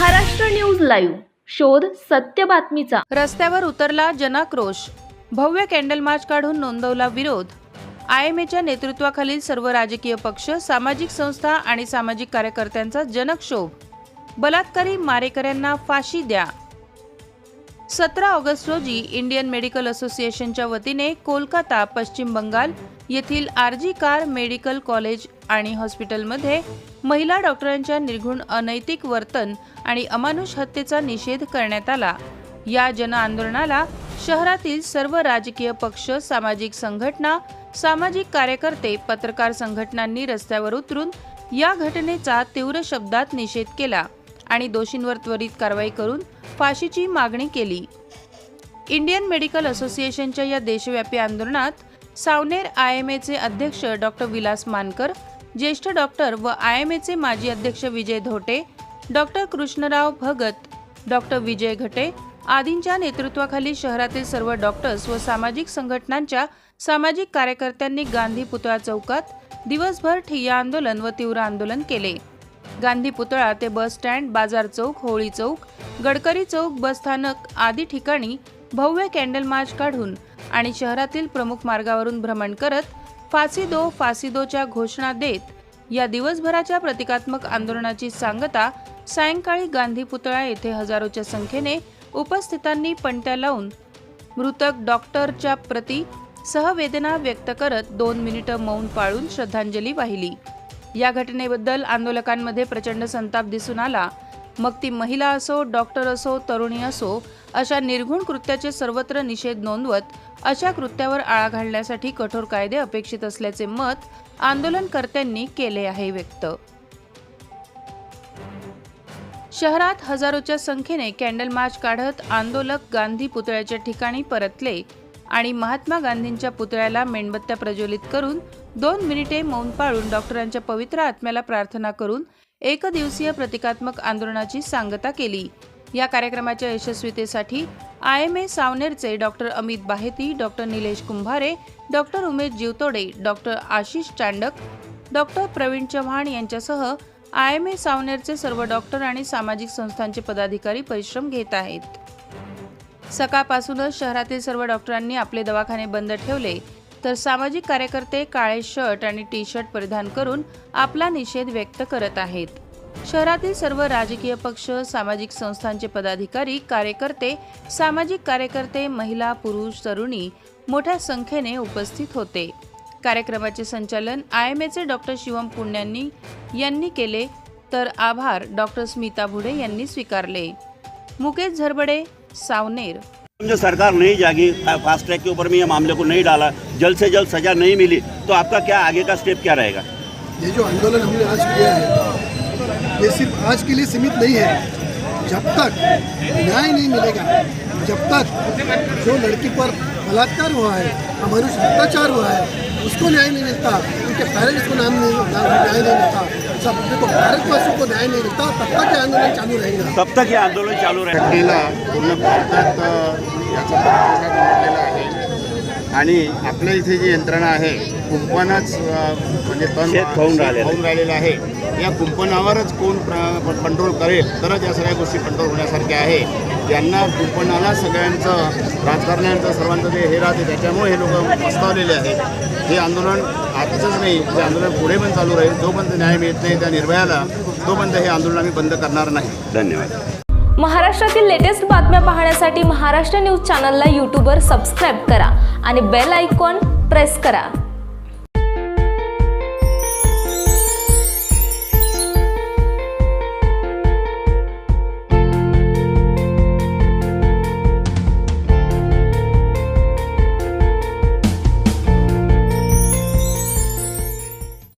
Maharashtra news live शोध सत्य बातमीचा. रस्त्यावर उतरला जनाक्रोश. भव्य कॅन्डल मार्च काढून नोंदवला विरोध. आय एम एच्या नेतृत्वाखालील सर्व राजकीय पक्ष सामाजिक संस्था आणि सामाजिक कार्यकर्त्यांचा जनक्षोभ. बलात्कारी मारेकऱ्यांना फाशी द्या. सतरा ऑगस्ट रोजी इंडियन मेडिकल असोसिएशनच्या वतीने कोलकाता पश्चिम बंगाल येथील आरजी कार मेडिकल कॉलेज आणि हॉस्पिटलमध्ये महिला डॉक्टरांच्या निर्घुण अनैतिक वर्तन आणि अमानुष हत्येचा निषेध करण्यात आला. या जन आंदोलनाला शहरातील सर्व राजकीय पक्ष सामाजिक संघटना सामाजिक कार्यकर्ते पत्रकार संघटनांनी रस्त्यावर उतरून या घटनेचा तीव्र शब्दात निषेध केला आणि दोषींवर त्वरित कारवाई करून फाशीची मागणी केली. इंडियन मेडिकल असोसिएशनच्या या देशव्यापी आंदोलनात सावनेर आय एम एचे अध्यक्ष डॉक्टर विलास मानकर ज्येष्ठ डॉक्टर व आय एम एचे माजी अध्यक्ष विजय धोटे डॉक्टर कृष्णराव भगत डॉक्टर विजय घटे आदींच्या नेतृत्वाखाली शहरातील सर्व डॉक्टर्स व सामाजिक संघटनांच्या सामाजिक कार्यकर्त्यांनी गांधी पुतळा चौकात दिवसभर ठिय्या आंदोलन व तीव्र आंदोलन केले. गांधी पुतळा ते बस स्टँड बाजार चौक होळी चौक गडकरी चौक बस स्थानक आदी ठिकाणी भव्य कॅन्डल मार्च काढून आणि शहरातील प्रमुख मार्गावरून भ्रमण करत फासी दो फासी दोच्या घोषणा देत या दिवसभराच्या प्रतिकात्मक आंदोलनाची सांगता सायंकाळी गांधी पुतळा येथे हजारोच्या संख्येने उपस्थितांनी पणत्या लावून मृतक डॉक्टरच्या प्रती सहवेदना व्यक्त करत दोन मिनिटं मौन पाळून श्रद्धांजली वाहिली. या घटनेबद्दल आंदोलकांमध्ये प्रचंड संताप दिसून आला. मग ती महिला असो डॉक्टर असो तरुणी असो अशा निर्घुण कृत्याचे सर्वत्र निषेध नोंदवत अशा कृत्यावर आळा घालण्यासाठी कठोर कायदे अपेक्षित असल्याचे मत आंदोलनकर्त्यांनी केले आहे व्यक्त. शहरात हजारोच्या संख्येने कॅन्डल मार्च काढत आंदोलक गांधी पुतळ्याच्या ठिकाणी परतले आणि महात्मा गांधींच्या पुतळ्याला मेणबत्त्या प्रज्वलित करून दोन मिनिटे मौन पाळून डॉक्टरांच्या पवित्र आत्म्याला प्रार्थना करून एकदिवसीय प्रतिकात्मक आंदोलनाची सांगता केली. या कार्यक्रमाच्या यशस्वीतेसाठी I M A सावनेरचे doctor Amit Baheti doctor Nilesh Kumbhare doctor Umesh Jivtode doctor Ashish Chandak doctor Pravin Chavan यांच्यासह आय एम ए सावनेरचे सर्व डॉक्टर आणि सामाजिक संस्थांचे पदाधिकारी परिश्रम घेत आहेत. सकाळपासूनच शहरातील सर्व डॉक्टरांनी आपले दवाखाने बंद ठेवले तर सामाजिक कार्यकर्ते काळे शर्ट आणि टी शर्ट परिधान करून आपला निषेध व्यक्त करत आहेत. शहरातील सर्व राजकीय पक्ष सामाजिक संस्थांचे पदाधिकारी कार्यकर्ते सामाजिक कार्यकर्ते महिला पुरुष तरुणी मोठ्या संख्येने उपस्थित होते. कार्यक्रमाचे संचालन आय एम एचे डॉक्टर शिवम पुण्यांनी यांनी केले तर आभार डॉक्टर स्मिता भुडे यांनी स्वीकारले. मुकेश झरबडे सावनेर. जो सरकार नहीं जागी फास्ट ट्रैक के ऊपर में ये मामले को नहीं डाला जल्द से जल्द सजा नहीं मिली तो आपका क्या आगे का स्टेप क्या रहेगा? ये जो आंदोलन हमने आज किया है ये सिर्फ़ आज के लिए सीमित नहीं है। जब तक न्याय नहीं मिलेगा जब तक जो लड़की पर बलात्कार हुआ है अमानुष अत्याचार हुआ है उसको न्याय नहीं मिलता उनके पेरेंट्स को नाम नहीं नाम- न्याय नहीं मिलता। सब देखो भारतवासियों को न्याय नहीं मिलता तब तक ये आंदोलन चालू रहेगा। तब तक ये आंदोलन चालू रहेगा। पूर्ण भारतात याचा आहे. आणि आपल्या इथे जी यंत्रणा आहे कुंपणच म्हणजे तण शेत खाऊन राहिलेलं आहे. खाऊन राहिलेलं आहे. या कुंपणावरच कोण कंट्रोल करेल? तरच या सगळ्या गोष्टी कंट्रोल होण्यासारख्या आहे. यांना कुंपणाला सगळ्यांचं राजकारण्यांचं सर्वांचं जे हे राहते त्याच्यामुळे हे लोक पस्तावलेले आहेत. हे आंदोलन आताचंच नाही हे आंदोलन पुढे पण चालू राहील. जोपर्यंत न्याय मिळत नाही त्या निर्भयाला तोपर्यंत हे आंदोलन आम्ही बंद करणार नाही. धन्यवाद. महाराष्ट्रातील लेटेस्ट बातम्या पाहण्यासाठी महाराष्ट्र न्यूज चॅनलला यूट्यूबवर सबस्क्राईब करा आणि बेल आयकॉन प्रेस करा.